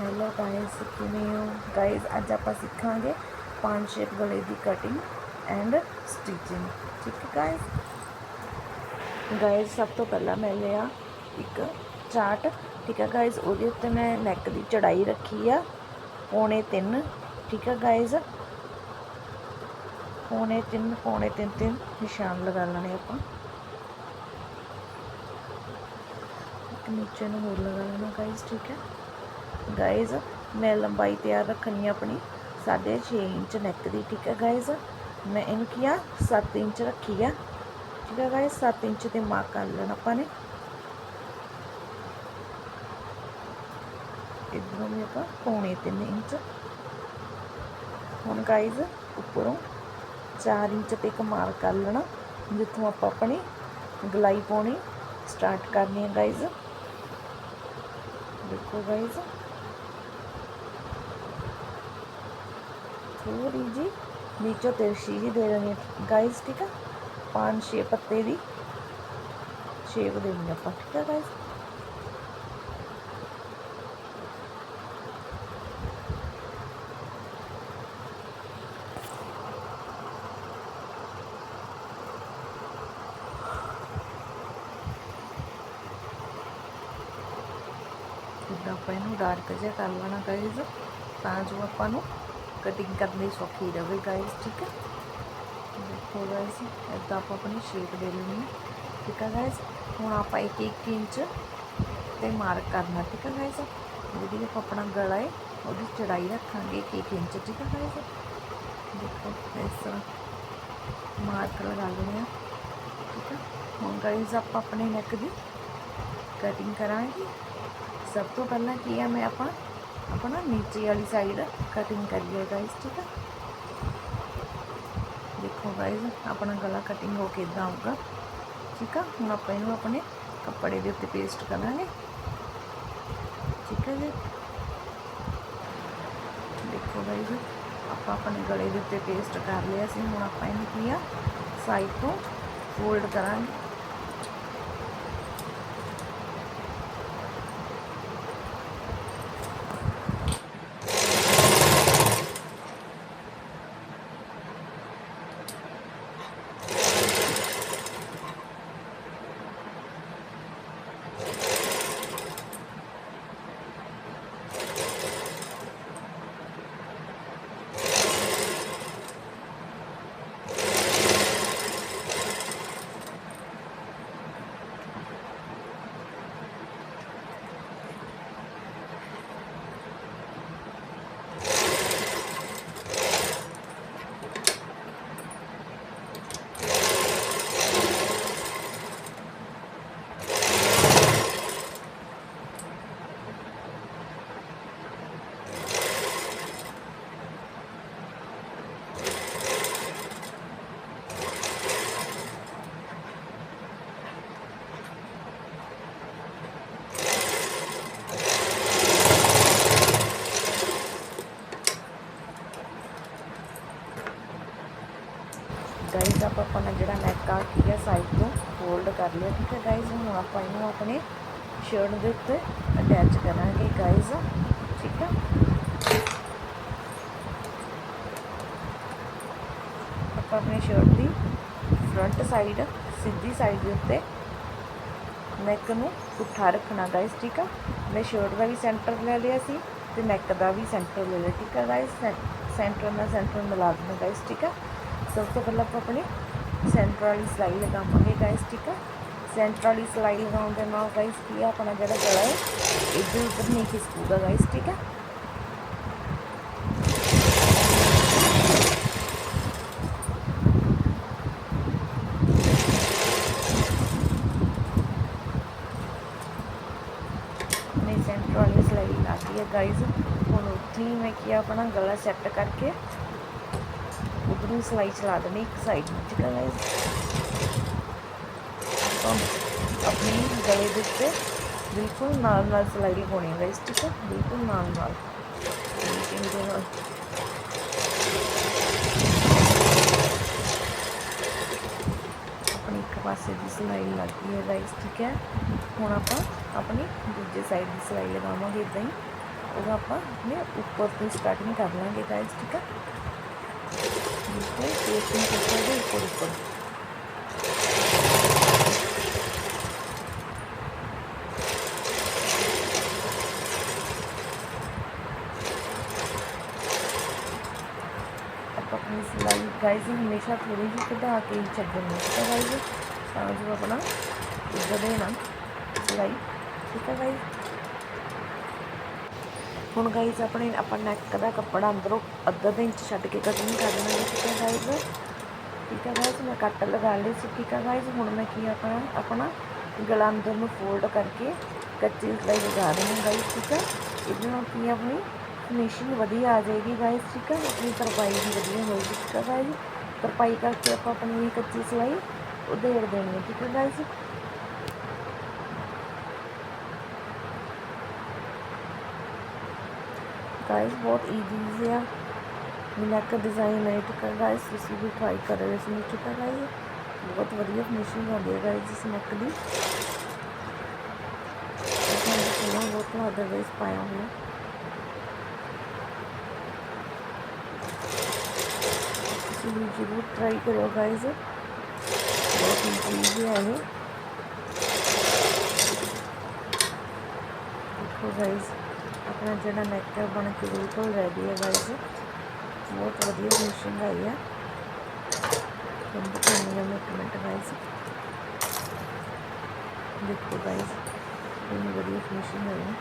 Hello guys ਕਿਵੇਂ ਹੋ? Guys ਅੱਜ ਆਪਾਂ ਸਿੱਖਾਂਗੇ ਪੰਜ ਸ਼ੇਪ ਗਲੇ ਦੀ ਕਟਿੰਗ ਐਂਡ ਸਟਿਚਿੰਗ ਠੀਕ ਹੈ ਗਾਇਸ ਗਾਇਸ ਸਭ ਤੋਂ ਪਹਿਲਾਂ ਮੈਂ ਲਿਆ ਇੱਕ ਚਾਰਟ। ਠੀਕ ਹੈ ਗਾਇਸ ਉਹਦੇ ਉੱਤੇ ਮੈਂ ਨੈਕ ਦੀ ਚੜਾਈ ਰੱਖੀ ਆ। ਪੌਣੇ 3 ਠੀਕ ਹੈ ਗਾਇਸ ਪੌਣੇ 3 ਪੌਣੇ 3 3 ਨਿਸ਼ਾਨ ਲਗਾ ਲੈਣੇ ਆਪਾਂ। ਇੱਕ ਨੀਚੇ ਨੂੰ ਹੋਰ ਲਗਾ ਲੈਣਾ ਗਾਇਸ ਠੀਕ ਹੈ? ਗਾਇਜ਼ ਮੈਂ ਲੰਬਾਈ ਤਿਆਰ ਰੱਖਣੀ ਹੈ ਆਪਣੀ 6.5 ਇੰਚ ਨੈਕ ਦੀ, ਠੀਕ ਹੈ ਗਾਇਜ਼ ਮੈਂ ਇਹਨੂੰ ਆ 7 ਇੰਚ ਰੱਖੀ ਆ, ਠੀਕ ਹੈ ਗਾਇਜ਼ 7 ਇੰਚ ਤੇ ਮਾਰਕ ਕਰ ਲੈਣਾ ਆਪਾਂ ਨੇ। ਇਧਰੋਂ ਵੀ ਆਪਾਂ ਪੌਣੇ 3 ਇੰਚ। ਹੁਣ ਗਾਇਜ਼ ਉੱਪਰੋਂ 4 ਇੰਚ ਤੇ ਇੱਕ ਮਾਰਕ ਕਰ ਲੈਣਾ, ਜਿੱਥੋਂ ਆਪਾਂ ਆਪਣੀ ਗਲਾਈ ਪਾਉਣੀ ਸਟਾਰਟ ਕਰਨੀ ਹੈ ਗਾਇਜ਼ ਦੇਖੋ ਗਾਇਜ਼ ਥੋੜੀ ਜੀ ਨੀਚੋਂ ਤਿਰਛੀ ਜੀ ਦੇ ਦੇਣੀ ਗਾਇਜ਼ ਠੀਕ ਹੈ ਪੰਜ ਛੇ ਪੱਤੇ ਦੀ ਸ਼ੇਪ ਦੇਣੀ ਆਪਾਂ ਠੀਕ ਹੈ ਗਾਇਜ਼ ਇਦਾਂ ਆਪਾਂ ਇਹਨੂੰ ਡਾਰਕ ਜਿਹਾ ਕਰ ਲੈਣਾ ਗਾਇਜ਼ ਤਾਂ ਜੋ ਆਪਾਂ ਨੂੰ ਕਟਿੰਗ ਕਰਨੀ ਸੌਖੀ ਰਹੇ ਗਾਇਜ਼ ਠੀਕ ਹੈ ਦੇਖੋ ਗਾਇਜ਼ ਇਦਾਂ ਆਪਾਂ ਆਪਣੀ ਸ਼ੇਪ ਦੇ ਲੈਣੀ ਹੈ ਠੀਕ ਹੈ ਗਾਇਜ਼ ਹੁਣ ਆਪਾਂ 1 1 ਇੰਚ ਤੇ ਮਾਰਕ ਕਰਨਾ ਠੀਕ ਹੈ ਗਾਇਜ਼ ਜਿਹੜੀ ਆਪਾਂ ਆਪਣਾ ਗਲਾ ਹੈ ਉਹਦੀ ਚੜਾਈ ਰੱਖਾਂਗੇ 1 1 ਇੰਚ ਠੀਕ ਹੈ ਗਾਇਜ਼ ਦੇਖੋ ਇਸ ਤਰ੍ਹਾਂ ਮਾਰਕ ਲਗਾ ਲੈਣਾ ਠੀਕ ਹੈ ਹੁਣ ਗਾਇਜ਼ ਆਪਾਂ ਆਪਣੇ ਨੈਕ ਦੀ ਕਟਿੰਗ ਕਰਾਂਗੇ ਸਭ ਤੋਂ ਪਹਿਲਾਂ ਕੀ ਹੈ ਮੈਂ ਆਪਾਂ ਆਪਣਾ ਨੀਚੇ ਵਾਲੀ ਸਾਈਡ ਕਟਿੰਗ ਕਰੀਏ ਗਾਇਸ ਠੀਕ ਹੈ ਦੇਖੋ ਗਾਇਸ ਆਪਣਾ ਗਲਾ ਕਟਿੰਗ ਹੋ ਕੇ ਇਦਾਂ ਆਊਗਾ, ਠੀਕ ਆ? ਹੁਣ ਆਪਾਂ ਇਹਨੂੰ ਆਪਣੇ ਕੱਪੜੇ ਦੇ ਉੱਤੇ ਪੇਸਟ ਕਰਾਂਗੇ ਠੀਕ ਹੈ ਜੀ? ਦੇਖੋ ਗਾਇਸ ਆਪਾਂ ਆਪਣੇ ਗਲੇ ਦੇ ਉੱਤੇ ਪੇਸਟ ਕਰ ਲਿਆ ਸੀ, ਹੁਣ ਆਪਾਂ ਇਹਨੂੰ ਕੀ ਆ? ਸਾਈਡ ਤੋਂ ਫੋਲਡ ਕਰਾਂਗੇ। ਗਾਈਜ਼ ਆਪਾਂ ਆਪਣਾ ਜਿਹੜਾ ਨੈਕ ਆ ਕੀ ਹੈ ਸਾਈਡ ਤੋਂ ਫੋਲਡ ਕਰ ਲਿਆ, ਠੀਕ ਹੈ ਗਾਈਜ਼ ਹੁਣ ਆਪਾਂ ਇਹਨੂੰ ਆਪਣੇ ਸ਼ਰਟ ਦੇ ਉੱਤੇ ਅਟੈਚ ਕਰਾਂਗੇ ਗਾਈਜ਼ ਠੀਕ ਹੈ? ਆਪਾਂ ਆਪਣੇ ਸ਼ਰਟ ਦੀ ਫਰੰਟ ਸਾਈਡ ਸਿੱਧੀ ਸਾਈਡ ਦੇ ਉੱਤੇ ਨੈਕ ਨੂੰ ਪੁੱਠਾ ਰੱਖਣਾ ਗਾਈਜ਼ ਠੀਕ ਆ ਮੈਂ ਸ਼ਰਟ ਦਾ ਵੀ ਸੈਂਟਰ ਲੈ ਲਿਆ ਸੀ ਤੇ ਨੈਕ ਦਾ ਵੀ ਸੈਂਟਰ ਲੈ ਲਿਆ, ਠੀਕ ਆ ਗਾਈਜ਼ ਸੈਂਟਰ ਨਾਲ ਸੈਂਟਰ ਮਿਲਾ ਦੇਣਾ ਗਾਈਜ਼ ਠੀਕ ਆ सब तो સૌ मतलब अपने सेंटर वाली सिलाई लगावे गाइस ठीक है? सेंटर वाली सिलाई लगाने गाइस की अपना जरा गला है। इधर उधर नहीं खिसकूगा गाइस ठीक है? सेंट्रली सिलाई लगाती है गाइस हूँ उतनी मैं किया, अपना गला सेट करके। ਹੀ ਮੈਂ ਕੀ ਆ ਆਪਣਾ ਗਲਾ ਸੈੱਟ ਕਰਕੇ ਉਧਰੋਂ ਸਲਾਈ ਚਲਾ ਦੇਣੀ ਇੱਕ ਸਾਈਡ ਨੂੰ ਠੀਕ ਹੈ ਗਾਇਸ ਤਾਂ ਆਪਣੀ ਗਲੇ ਦੇ ਉੱਤੇ ਬਿਲਕੁਲ ਨਾਲ ਨਾਲ ਸਲਾਈ ਲਗਾਉਣੀ ਹੈ ਗਾਇਸ ਠੀਕ ਹੈ ਬਿਲਕੁਲ ਨਾਲ ਨਾਲ ਲੇਕਿਨ ਜੋ ਆਪਣੀ ਇੱਕ ਪਾਸੇ ਦੀ ਸਿਲਾਈ ਲੱਗ ਗਈ ਹੈ ਗਾਇਸ ਠੀਕ ਹੈ ਹੁਣ ਆਪਾਂ ਆਪਣੀ ਦੂਜੇ ਸਾਈਡ ਦੀ ਸਿਲਾਈ ਲਗਾਵਾਂਗੇ ਇਦਾਂ ਹੀ ਉਹਦਾ ਆਪਾਂ ਆਪਣੇ ਉੱਪਰ ਤੋਂ ਸਟਾਰਟਿੰਗ ਕਰ ਲਾਂਗੇ ਗਾਇਸ ਠੀਕ ਆ अपनी सिलाई हमेशा थोड़ी ही कटा के ही छड़नी ठीक है गाइज़ जो अपना इधर देना सिलाई, ठीक है गाइज़ ਹੁਣ ਗਾਈਜ਼ ਆਪਣੇ ਆਪਾਂ ਨੈਕ ਦਾ ਕੱਪੜਾ ਅੰਦਰੋਂ ਅੱਧਾ ਦੇ ਇੰਚ ਛੱਡ ਕੇ ਕਟਿੰਗ ਕਰ ਲਾਂਗੇ ਠੀਕ ਹੈ ਗਾਇਸ ਠੀਕ ਹੈ ਗਾਇਸ ਮੈਂ ਕੱਟ ਲਗਾ ਲਈ ਸੀ, ਠੀਕ ਹੈ ਗਾਈਜ਼ ਹੁਣ ਮੈਂ ਕੀ ਆਪਣਾ ਆਪਣਾ ਗਲਾ ਅੰਦਰ ਨੂੰ ਫੋਲਡ ਕਰਕੇ ਕੱਚੀ ਸਿਲਾਈ ਲਗਾ ਰਹੀ ਹਾਂ ਗਾਇਸ ਠੀਕ ਹੈ? ਇਹਦੇ ਨਾਲ ਕੀ ਆਪਣੀ ਫਿਨਿਸ਼ਿੰਗ ਵਧੀਆ ਆ ਜਾਏਗੀ ਗਾਈਜ਼ ਠੀਕ ਹੈ? ਆਪਣੀ ਤਰਪਾਈ ਵੀ ਵਧੀਆ ਹੋਏਗੀ, ਠੀਕ ਹੈ ਗਾਇਸ ਤਰਪਾਈ ਕਰਕੇ ਆਪਾਂ ਆਪਣੀ ਕੱਚੀ ਸਿਲਾਈ ਉਧੇੜ ਦੇਣੀ ਹੈ, ਠੀਕ ਹੈ ਗਾਈਜ਼ ਗਾਇਸ ਬਹੁਤ ਈਜ਼ੀ ਹੈ ਨੈਕ ਡਿਜ਼ਾਈਨ ਹੈ ਠੀਕ ਹੈ ਗਾਇਸ ਤੁਸੀਂ ਵੀ ਟਰਾਈ ਕਰੋ ਇਸ ਨੂੰ ਠੀਕ ਹੈ ਗਾਇਸ ਬਹੁਤ ਵਧੀਆ ਫਿਨਿਸ਼ਿੰਗ ਆਉਂਦੀ ਹੈ ਗਾਇਸ ਇਸ ਨੈਕ ਦੀ ਇਦਾਂ ਦਾ ਸੋਨਾ ਬਹੁਤ ਜ਼ਿਆਦਾ ਵੇਸ ਪਾਇਆ ਹੋਇਆ ਤੁਸੀਂ ਵੀ ਜ਼ਰੂਰ ਟਰਾਈ ਕਰਿਓ ਗਾਇਸ ਬਹੁਤ ਈਜ਼ੀ ਹੈ ਇਹ ਦੇਖੋ ਗਾਇਸ ਆਪਣਾ ਜਿਹੜਾ ਨੈਕ ਹੈ ਬਣ ਕੇ ਬਿਲਕੁਲ ਰੈਡੀ ਹੈ ਗਾਇਸ ਬਹੁਤ ਵਧੀਆ ਫਿਨਿਸ਼ਿੰਗ ਆਈ ਹੈ ਤੁਹਾਨੂੰ ਦਿਖਾਉਂਦੀ ਹਾਂ ਮੈਂ ਇੱਕ ਮਿੰਟ ਗਾਇਸ ਦੇਖੋ ਗਾਇਸ ਇੰਨੀ ਵਧੀਆ ਫਿਨਿਸ਼ਿੰਗ ਆਈ ਹੈ